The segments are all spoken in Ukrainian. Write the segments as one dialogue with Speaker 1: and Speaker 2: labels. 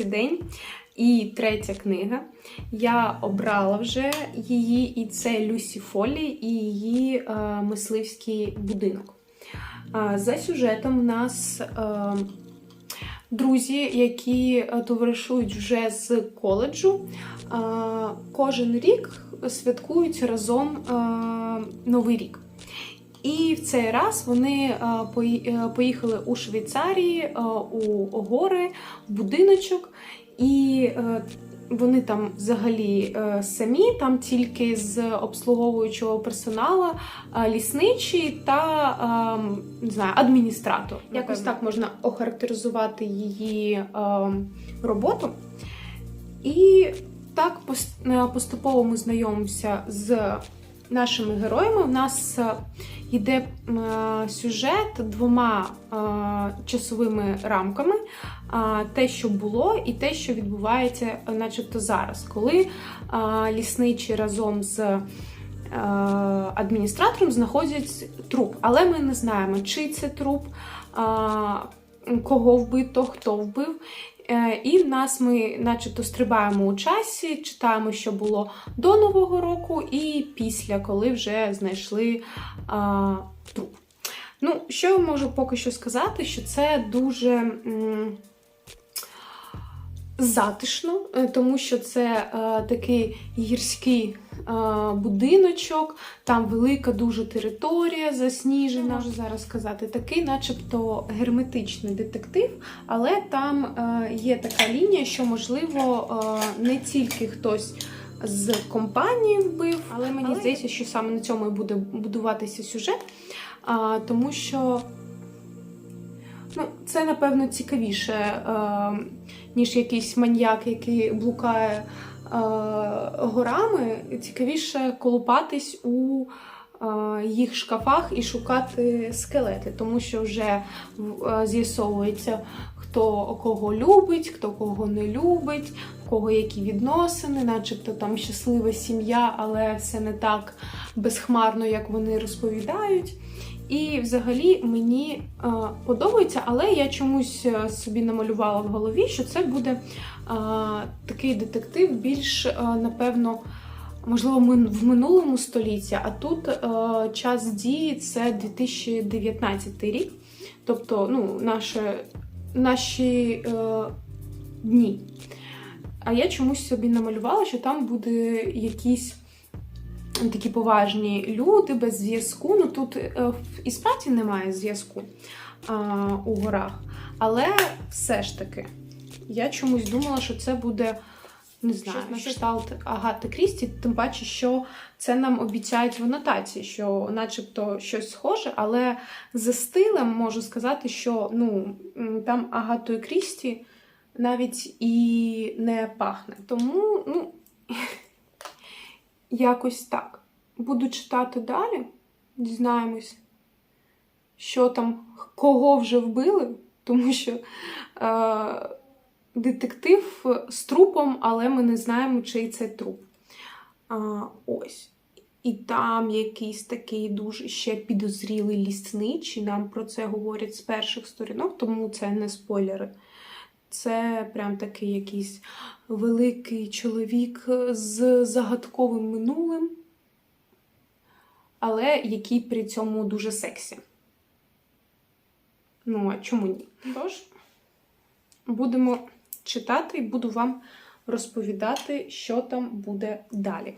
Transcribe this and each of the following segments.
Speaker 1: третій день і третя книга. Я обрала вже її, і це Люсі Фолі і її е, мисливський будинок. А, За сюжетом у нас е, друзі, які е, товаришують вже з коледжу. Е, Кожен рік святкують разом е, Новий рік. І в цей раз вони е, е, поїхали у Швейцарії е, у гори, в будиночок, і вони там взагалі самі, там тільки з обслуговуючого персоналу, лісничий та е, не знаю, адміністратор. Якось так можна охарактеризувати її е, роботу. І так поступово ми знайомимося з нашими героями. У нас йде е, сюжет двома е, часовими рамками: те, що було, і те, що відбувається, е, начебто зараз, коли лісничі разом з адміністратором знаходять труп. Але ми не знаємо, чий це труп, кого вбито, хто вбив. Е, І в нас ми, начебто, стрибаємо у часі, читаємо, що було до Нового року, і після, коли вже знайшли а, труп. Ну, що я можу поки що сказати, що це дуже м, затишно, е, тому що це е, такий гірський е, будиночок, там велика дуже територія засніжена. Можу зараз сказати, такий, начебто, герметичний детектив, але там е, є така лінія, що можливо е, не тільки хтось. З компанії вбив, але мені
Speaker 2: Але-
Speaker 1: здається, що саме на цьому і буде будуватися сюжет, а, тому що це напевно цікавіше, е, ніж якийсь маньяк, який блукає е, горами. Цікавіше колупатись у їх шкафах і шукати скелети, тому що вже е, з'ясовується, хто кого любить, хто кого не любить, в кого які відносини, начебто там щаслива сім'я, але все не так безхмарно, як вони розповідають. І взагалі мені е, подобається, але я чомусь е, собі намалювала в голові, що це буде е, такий детектив більш, е, напевно, можливо, в минулому столітті, а тут е, час дії це 2019 рік. Тобто, ну, наше, наші е, дні. А я чомусь собі намалювала, що там буде якісь такі поважні люди без зв'язку. Ну тут е, в- і справді немає зв'язку а, у горах. Але все ж таки, я чомусь думала, що це буде. Не знаю,
Speaker 2: Щось на
Speaker 1: кшталт Агати Крісті, тим паче, що це нам обіцяють в анотації, що начебто щось схоже, але за стилем можу сказати, що ну, там Агатою Крісті навіть і не пахне. Тому, ну, якось так. Буду читати далі, дізнаємось, що там, кого вже вбили, тому що е, детектив з трупом, але ми не знаємо, чий це труп. А, ось. І там якийсь такий дуже ще підозрілий лісничий. Нам про це говорять з перших сторінок, тому це не спойлери. Це прям такий якийсь великий чоловік з загадковим минулим, але який при цьому дуже сексі. Ну, а чому ні? Тож, будемо читати і буду вам розповідати, що там буде далі.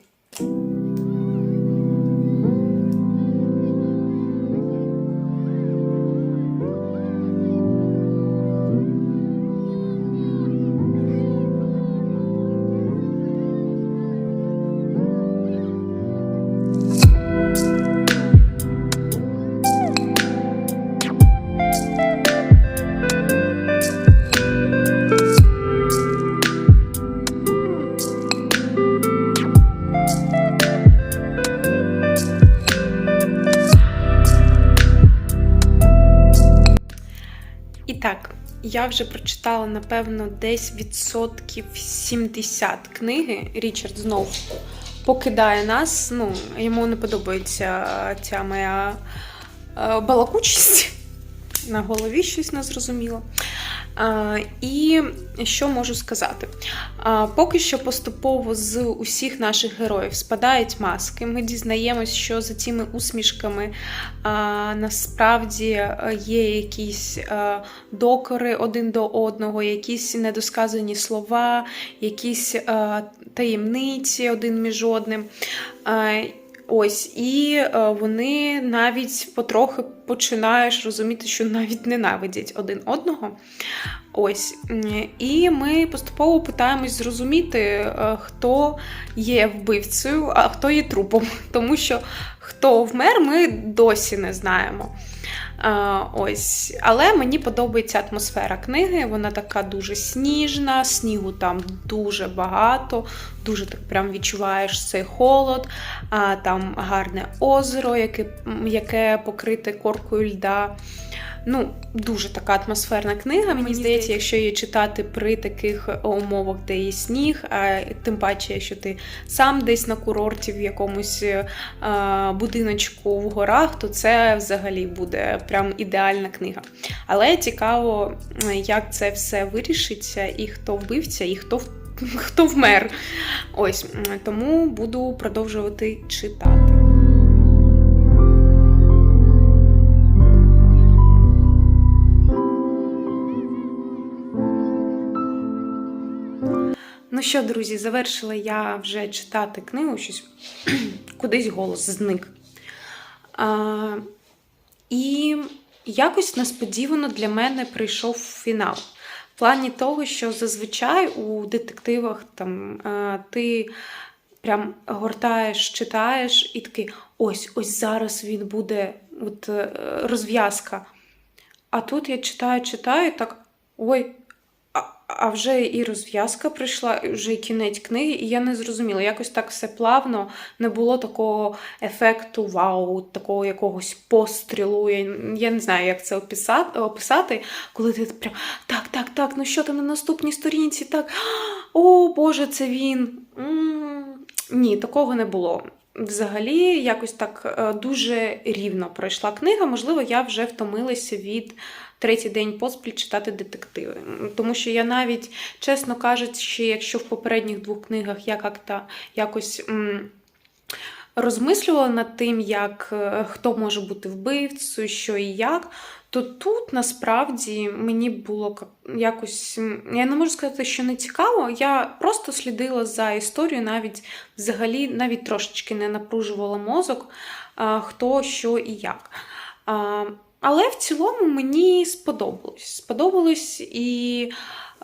Speaker 1: І так, я вже прочитала, напевно, десь відсотків 70 книги. Річард знов покидає нас. Ну, йому не подобається ця моя е, балакучість. На голові щось незрозуміло. І що можу сказати? Поки що поступово з усіх наших героїв спадають маски. Ми дізнаємось, що за цими усмішками насправді е, є якісь докори один до одного, якісь недосказані слова, якісь таємниці один між одним. Ось, і е, вони навіть потрохи починаєш розуміти, що навіть ненавидять один одного. Ось. І ми поступово питаємось зрозуміти, е, хто є вбивцею, а хто є трупом. Тому що хто вмер, ми досі не знаємо. Е, Ось, але мені подобається атмосфера книги. Вона така дуже сніжна, снігу там дуже багато, дуже так прям відчуваєш цей холод. А, Там гарне озеро, яке, яке покрите коркою льда. Ну, дуже така атмосферна книга. Мені здається, якщо її читати при таких умовах, де є сніг, а тим паче, якщо ти сам десь на курорті в якомусь е, будиночку в горах, то це взагалі буде прям ідеальна книга. Але цікаво, е, як це все вирішиться, і хто вбивця, і хто хто вмер. Ось тому буду продовжувати читати. Ну що, друзі, завершила я вже читати книгу, щось кудись голос зник. А, і якось несподівано для мене прийшов фінал. В плані того, що зазвичай у детективах там а, ти прям гортаєш, читаєш, і такий ось, ось зараз він буде от, е, розв'язка. А тут я читаю, читаю, так ой. А, вже і розв'язка прийшла, вже і кінець книги, і я не зрозуміла. Якось так все плавно, не було такого ефекту вау, такого якогось пострілу. Я, я не знаю, як це описати, описати, коли ти прям так, так, так, ну що там на наступній сторінці? Так, о Боже, це він. М, Ні, такого не було. Взагалі, якось так е, дуже рівно пройшла книга. Можливо, я вже втомилася від третій день поспіль читати детективи. Тому що я навіть, чесно кажучи, якщо в попередніх двох книгах я як-то якось. м, Розмислювала над тим, як е, хто може бути вбивцею, що і як, то тут насправді мені було якось. Я не можу сказати, що не цікаво. Я просто слідила за історією, навіть взагалі навіть трошечки не напружувала мозок, хто, що і як. Але в цілому мені сподобалось. Сподобалось і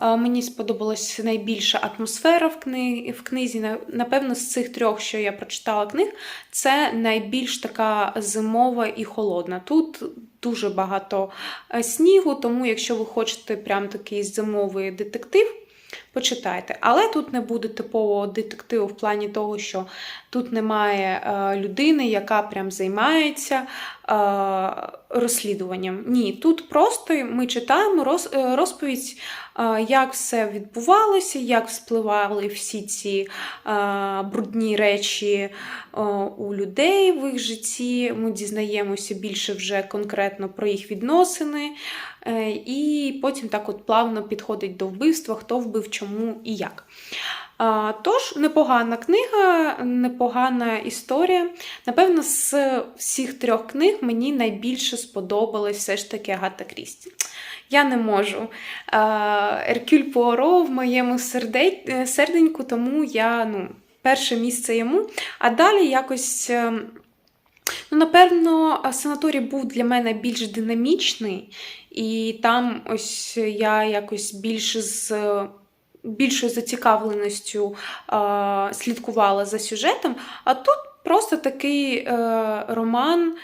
Speaker 1: мені сподобалась найбільша атмосфера в, кни... в книзі. Напевно, з цих трьох, що я прочитала книг, це найбільш така зимова і холодна. Тут дуже багато е, снігу, тому якщо ви хочете прям такий зимовий детектив, почитайте. Але тут не буде типового детективу в плані того, що тут немає е, людини, яка прям займається е, розслідуванням. Ні, тут просто ми читаємо е, розповідь, е, як все відбувалося, як вспливали всі ці е, брудні речі е, у людей в їх житті. Ми дізнаємося більше вже конкретно про їх відносини. Е, І потім так от плавно підходить до вбивства, хто вбив, чому і як. Тож, непогана книга, непогана історія. Напевно, з всіх трьох книг мені найбільше сподобалась все ж таки Агата Крісті. Я не можу. Еркюль Пуаро в моєму е, серденьку, тому я ну, перше місце йому. А далі якось. ем, Ну, напевно, санаторій був для мене більш динамічний, і там ось я якось більше з більшою зацікавленістю е, слідкувала за сюжетом. А тут просто такий е, роман.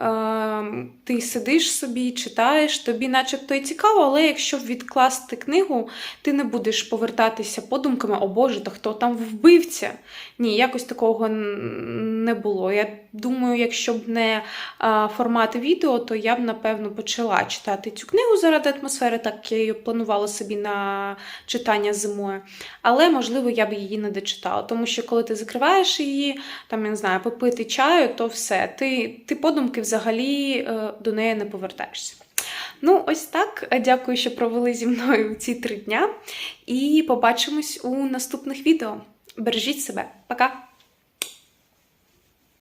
Speaker 1: Е, ти сидиш собі, читаєш, тобі начебто і цікаво, але якщо відкласти книгу, ти не будеш повертатися подумками, о Боже, та хто там вбивця? Ні, якось такого не було. Я думаю, якщо б не а, формат відео, то я б напевно почала читати цю книгу заради атмосфери, так я її планувала собі на читання зимою. Але можливо я б її не дочитала, тому що коли ти закриваєш її, там я не знаю, попити чаю, то все. Ти, ти подумки взагалі е, до неї не повертаєшся. Ну, ось так. Дякую, що провели зі мною ці три дня. І побачимось у наступних відео. Бережіть себе. Пока!